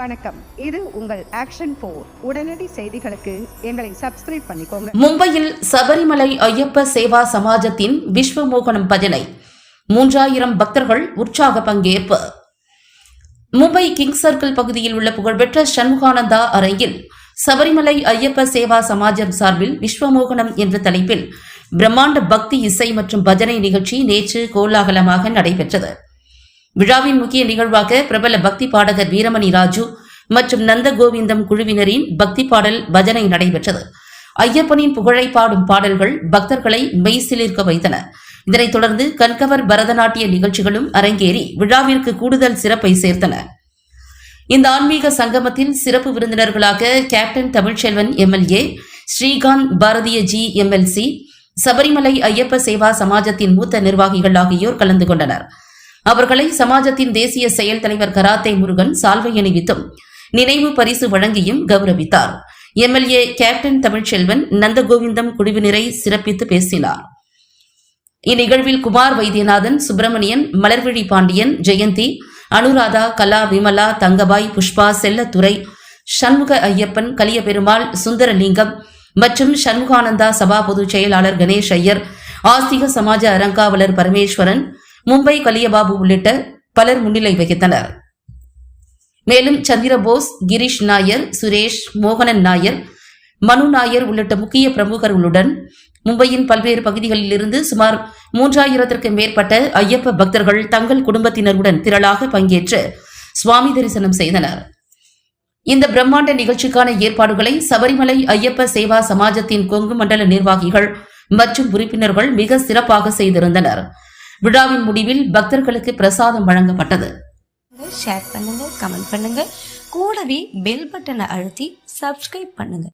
வணக்கம். இது உங்கள் ஆக்ஷன் போர் உடனடி செய்திகளுக்கு எங்களை சப்ஸ்கிரைப் பண்ணிக்கோங்க. மும்பையில் சபரிமலை ஐயப்ப சேவா சமாஜத்தின் விஸ்வமோகனம் பஜனை. மூன்றாயிரம் பக்தர்கள் உற்சாக பங்கேற்பு. மும்பை கிங் சர்க்கிள் பகுதியில் உள்ள புகழ்பெற்ற சண்முகானந்தா அரங்கில் சபரிமலை ஐயப்ப சேவா சமாஜம் சார்பில் விஸ்வமோகனம் என்ற தலைப்பில் பிரம்மாண்ட பக்தி இசை மற்றும் பஜனை நிகழ்ச்சி நேற்று கோலாகலமாக நடைபெற்றது. விழாவின் முக்கிய நிகழ்வாக பிரபல பக்தி பாடகர் வீரமணி ராஜு மற்றும் நந்த கோவிந்தம் குழுவினரின் பக்தி பாடல் பஜனை நடைபெற்றது. ஐயப்பனின் புகழை பாடும் பாடல்கள் பக்தர்களை மெய்சிலிர்க்க வைத்தன. இதனைத் தொடர்ந்து கண்கவர் பரதநாட்டிய நிகழ்ச்சிகளும் அரங்கேறி விழாவிற்கு கூடுதல் சிறப்பை சேர்த்தன. இந்த ஆன்மீக சங்கமத்தில் சிறப்பு விருந்தினர்களாக captain Tamilselvan MLA Srikanth Bharatiya ji MLC Sabarimala Ayyappa Seva சமாஜத்தின் மூத்த நிர்வாகிகள் ஆகியோர் கலந்து கொண்டனர். அவர்களை சமாஜத்தின் தேசிய செயல் தலைவர் கராத்தே முருகன் சால்வை அணிவித்தும் நினைவு பரிசு வழங்கியும் கௌரவித்தார். எம்எல்ஏ கேப்டன் தமிழ்ச்செல்வன் நந்தகோவிந்தம் குழுவினரை சிறப்பித்து பேசினார். இந்நிகழ்வில் குமார் வைத்தியநாதன் சுப்பிரமணியன் மலர்விழி பாண்டியன் ஜெயந்தி அனுராதா கலா விமலா தங்கபாய் புஷ்பா செல்லத்துறை சண்முக ஐயப்பன் கலியபெருமாள் சுந்தரலிங்கம் மற்றும் சண்முகானந்தா சபா பொதுச் செயலாளர் கணேஷ் ஐயர் ஆஸ்திக சமாஜ அறங்காவலர் பரமேஸ்வரன் மும்பை கலியபாபு உள்ளிட்ட பலர் முன்னிலை வகித்தனர். மேலும் சந்திரபோஸ் கிரீஷ் நாயர் சுரேஷ் மோகனன் நாயர் மனு நாயர் உள்ளிட்ட முக்கிய பிரமுகர்களுடன் மும்பையின் பல்வேறு பகுதிகளிலிருந்து சுமார் மூன்றாயிரத்திற்கு மேற்பட்ட ஐயப்ப பக்தர்கள் தங்கள் குடும்பத்தினருடன் திரளாக பங்கேற்று சுவாமி தரிசனம் செய்தனர். இந்த பிரம்மாண்ட நிகழ்ச்சிக்கான ஏற்பாடுகளை சபரிமலை ஐயப்ப சேவா சமாஜத்தின் கொங்கு மண்டல நிர்வாகிகள் மற்றும் உறுப்பினர்கள் மிக சிறப்பாக செய்திருந்தனர். விழாவின் முடிவில் பக்தர்களுக்கு பிரசாதம் வழங்கப்பட்டது. ஷேர் பண்ணுங்க கமெண்ட் பண்ணுங்க. கூடவே பெல் பட்டனை அழுத்தி சப்ஸ்கிரைப் பண்ணுங்க.